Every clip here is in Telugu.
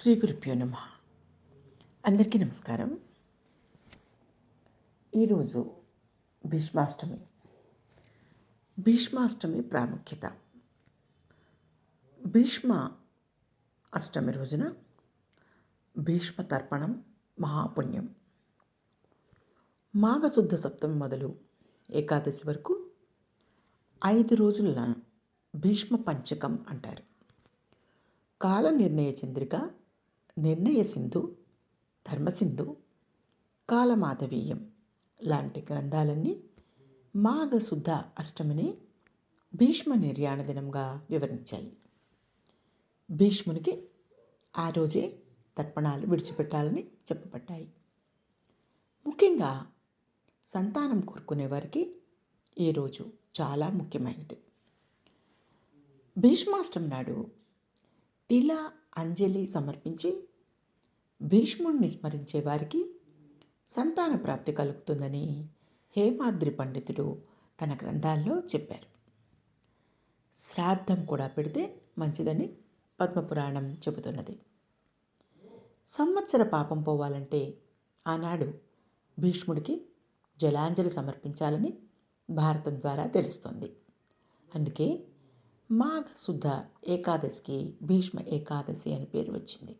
శ్రీ గురుభ్యో నమ. అందరికీ నమస్కారం. ఈరోజు భీష్మాష్టమి. భీష్మాష్టమి ప్రాముఖ్యత. భీష్మ అష్టమి రోజున భీష్మ తర్పణం మహాపుణ్యం. మాఘశుద్ధ సప్తమి మొదలు ఏకాదశి వరకు ఐదు రోజుల భీష్మ పంచకం అంటారు. కాల నిర్ణయ చంద్రిక నిర్ణయ సింధు ధర్మసింధు కాలమాధవీయం లాంటి గ్రంథాలన్నీ మాఘశుద్ధ అష్టమిని భీష్మ నిర్యాణ దినంగా వివరించాయి. భీష్మునికి ఆ రోజే తర్పణాలు విడిచిపెట్టాలని చెప్పబడ్డాయి. ముఖ్యంగా సంతానం కోరుకునే వారికి ఈ రోజు చాలా ముఖ్యమైనది. భీష్మాష్టమి నాడు తిల అంజలి సమర్పించి భీష్ముణ్ణి స్మరించే వారికి సంతాన ప్రాప్తి కలుగుతుందని హేమాద్రి పండితుడు తన గ్రంథాల్లో చెప్పారు. శ్రాద్ధం కూడా పెడితే మంచిదని పద్మపురాణం చెబుతున్నది. సంవత్సర పాపం పోవాలంటే ఆనాడు భీష్ముడికి జలాంజలి సమర్పించాలని భారతం ద్వారా తెలుస్తుంది. అందుకే మాఘ శుద్ధ ఏకాదశికి భీష్మ ఏకాదశి అని పేరు వచ్చింది.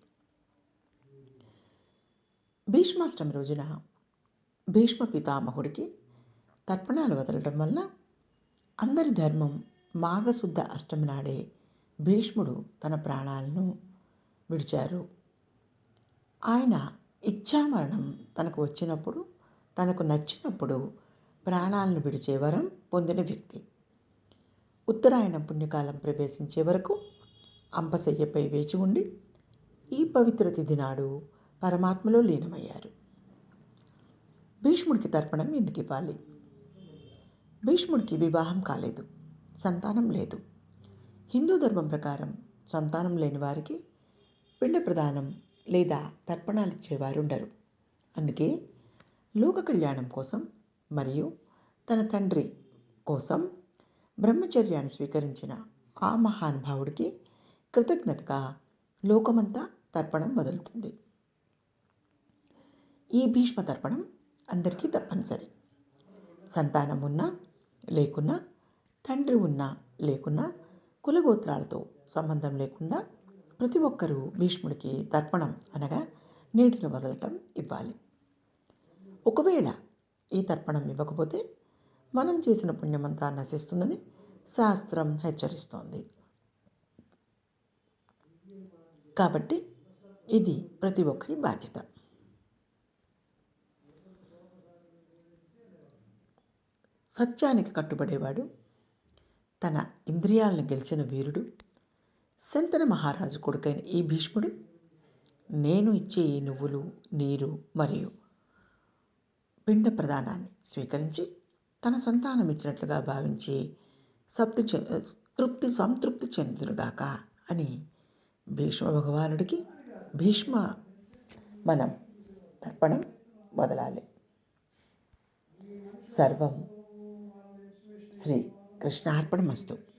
భీష్మాష్టమి రోజున భీష్మ పితామహుడికి తర్పణాలు వదలడం వల్ల అందరి ధర్మం మాఘశుద్ధ అష్టమి నాడే భీష్ముడు తన ప్రాణాలను విడిచారు. ఆయన ఇచ్ఛామరణం తనకు వచ్చినప్పుడు తనకు నచ్చినప్పుడు ప్రాణాలను విడిచే వరం పొందిన వ్యక్తి. ఉత్తరాయణం పుణ్యకాలం ప్రవేశించే వరకు అంపశయ్యపై వేచి ఉండి ఈ పవిత్ర తిథి నాడు పరమాత్మలో లీనమయ్యారు. భీష్ముడికి తర్పణం ఎందుకు ఇవ్వాలి? భీష్ముడికి వివాహం కాలేదు సంతానం లేదు. హిందూ ధర్మం ప్రకారం సంతానం లేని వారికి పిండ ప్రదానం లేదా తర్పణాలు ఇచ్చేవారు ఉండరు. అందుకే లోక కళ్యాణం కోసం మరియు తన తండ్రి కోసం బ్రహ్మచర్యాన్ని స్వీకరించిన ఆ మహానుభావుడికి కృతజ్ఞతగా లోకమంతా తర్పణం వదులుతుంది. ఈ భీష్మ తర్పణం అందరికీ తప్పనిసరి. సంతానం ఉన్నా లేకున్నా తండ్రి ఉన్నా లేకున్నా కులగోత్రాలతో సంబంధం లేకుండా ప్రతి ఒక్కరూ భీష్ముడికి తర్పణం అనగా నీటిని వదలటం ఇవ్వాలి. ఒకవేళ ఈ తర్పణం ఇవ్వకపోతే మనం చేసిన పుణ్యమంతా నశిస్తుందని శాస్త్రం హెచ్చరిస్తోంది. కాబట్టి ఇది ప్రతి ఒక్కరి బాధ్యత. సత్యానికి కట్టుబడేవాడు. తన ఇంద్రియాలను గెలిచిన వీరుడు. శంతన మహారాజు కొడుకైన ఈ భీష్ముడు నేను ఇచ్చే ఈ నువ్వులు నీరు మరియు పిండ ప్రదానాన్ని స్వీకరించి తన సంతానం ఇచ్చినట్లుగా భావించి సప్తి తృప్తి సంతృప్తి చెందుగాక అని భీష్మ భగవానుడికి భీష్మ మనం తర్పణం వదలాలి సర్వం శ్రీ కృష్ణార్పణమస్తు.